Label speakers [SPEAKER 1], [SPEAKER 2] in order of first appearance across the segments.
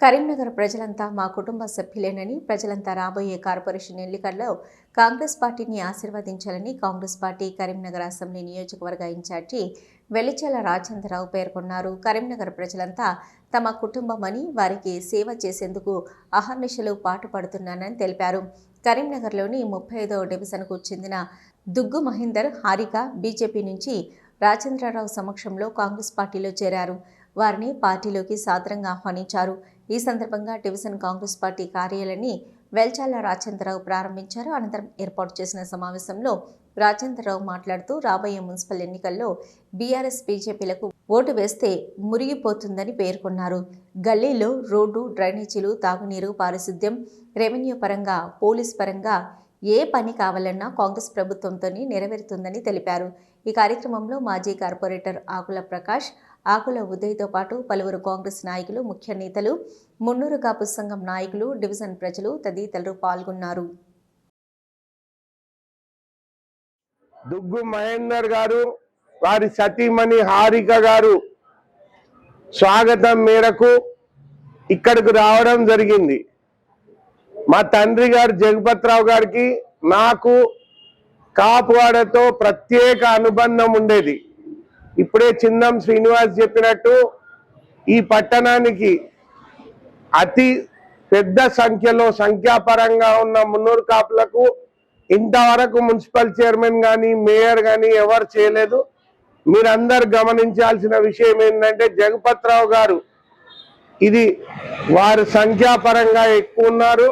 [SPEAKER 1] కరీంనగర్ ప్రజలంతా మా కుటుంబ సభ్యులేనని ప్రజలంతా రాబోయే కార్పొరేషన్ ఎన్నికల్లో కాంగ్రెస్ పార్టీని ఆశీర్వదించాలని కాంగ్రెస్ పార్టీ కరీంనగర్ అసెంబ్లీ నియోజకవర్గ ఇన్ఛార్జి వెలిచెల రాజేంద్రరావు పేర్కొన్నారు. కరీంనగర్ ప్రజలంతా తమ కుటుంబమని వారికి సేవ చేసేందుకు అహర్నిశలు పాటుపడుతున్నానని తెలిపారు. కరీంనగర్లోని ముప్పై ఐదవ డివిజన్కు చెందిన దుగ్గు మహేందర్ హారిక బీజేపీ నుంచి రాజేంద్రరావు సమక్షంలో కాంగ్రెస్ పార్టీలో చేరారు. వారిని పార్టీలోకి సాదరంగా ఆహ్వానించారు. ఈ సందర్భంగా డివిజన్ కాంగ్రెస్ పార్టీ కార్యాలయాన్ని వెల్చాల రాజేంద్రరావు ప్రారంభించారు. అనంతరం ఏర్పాటు చేసిన సమావేశంలో రాజేంద్రరావు మాట్లాడుతూ రాబోయే మున్సిపల్ ఎన్నికల్లో బీఆర్ఎస్ బీజేపీలకు ఓటు వేస్తే మురిగిపోతుందని పేర్కొన్నారు. గల్లీలో రోడ్డు డ్రైనేజీలు తాగునీరు పారిశుద్ధ్యం రెవెన్యూ పరంగా పోలీస్ పరంగా ఏ పని కావాలన్నా కాంగ్రెస్ ప్రభుత్వంతోనే నెరవేరుతుందని తెలిపారు. ఈ కార్యక్రమంలో మాజీ కార్పొరేటర్ ఆకుల ప్రకాష్ ఆకుల ఉదయ్తో పాటు పలువురు కాంగ్రెస్ నాయకులు ముఖ్య నేతలు మున్నూరు కాపు సంఘం నాయకులు డివిజన్ ప్రజలు తదితరులు పాల్గొన్నారు.
[SPEAKER 2] దుగ్గు మహేందర్ గారు వారి సతీమణి హారిక గారు స్వాగతం మేరకు ఇక్కడికి రావడం జరిగింది. మా తండ్రి గారు జగపతిరావు గారికి నాకు కాపువాడతో ప్రత్యేక అనుబంధం ఉండేది. ఇప్పుడే చిందం శ్రీనివాస్ చెప్పినట్టు ఈ పట్టణానికి అతి పెద్ద సంఖ్యలో సంఖ్యాపరంగా ఉన్న మున్నూరు కాపులకు ఇంతవరకు మున్సిపల్ చైర్మన్ కానీ మేయర్ కానీ ఎవరు చేయలేదు. మీరందరు గమనించాల్సిన విషయం ఏంటంటే జగపతిరావు గారు ఇది వారు సంఖ్యాపరంగా ఎక్కువ ఉన్నారు.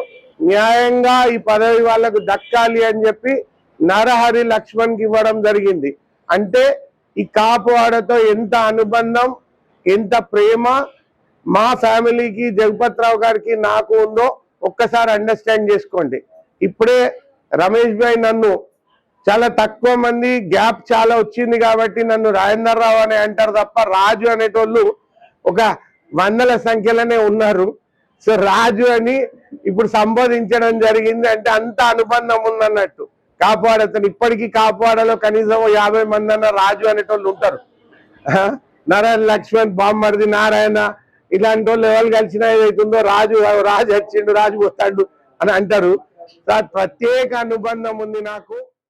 [SPEAKER 2] న్యాయంగా ఈ పదవి వాళ్ళకు దక్కాలి అని చెప్పి నరహరి లక్ష్మణ్కి ఇవ్వడం జరిగింది. అంటే ఈ కాపువాడతో ఎంత అనుబంధం ఎంత ప్రేమ మా ఫ్యామిలీకి జగపతిరావు గారికి నాకు ఉందో ఒక్కసారి అండర్స్టాండ్ చేసుకోండి. ఇప్పుడే రమేష్ భాయ్ నన్ను చాలా తక్కువ మంది గ్యాప్ చాలా వచ్చింది కాబట్టి నన్ను రాజేందర్ రావు అని అంటారు తప్ప రాజు అనేటోళ్ళు ఒక వందల సంఖ్యలోనే ఉన్నారు. సో రాజు అని ఇప్పుడు సంబోధించడం జరిగింది అంటే అంత అనుబంధం ఉందన్నట్టు. కాపాడతాను ఇప్పటికీ కాపాడలో కనీసం యాభై మంది అన్న రాజు అనేటోళ్ళు ఉంటారు. నారాయణ లక్ష్మణ్ బామ్మర్ది నారాయణ ఇలాంటి వాళ్ళు ఎవరు కలిసినా ఏదైతుందో రాజు రాజు వచ్చిండు రాజు వస్తాడు అని అంటారు. ప్రత్యేక అనుబంధం ఉంది నాకు.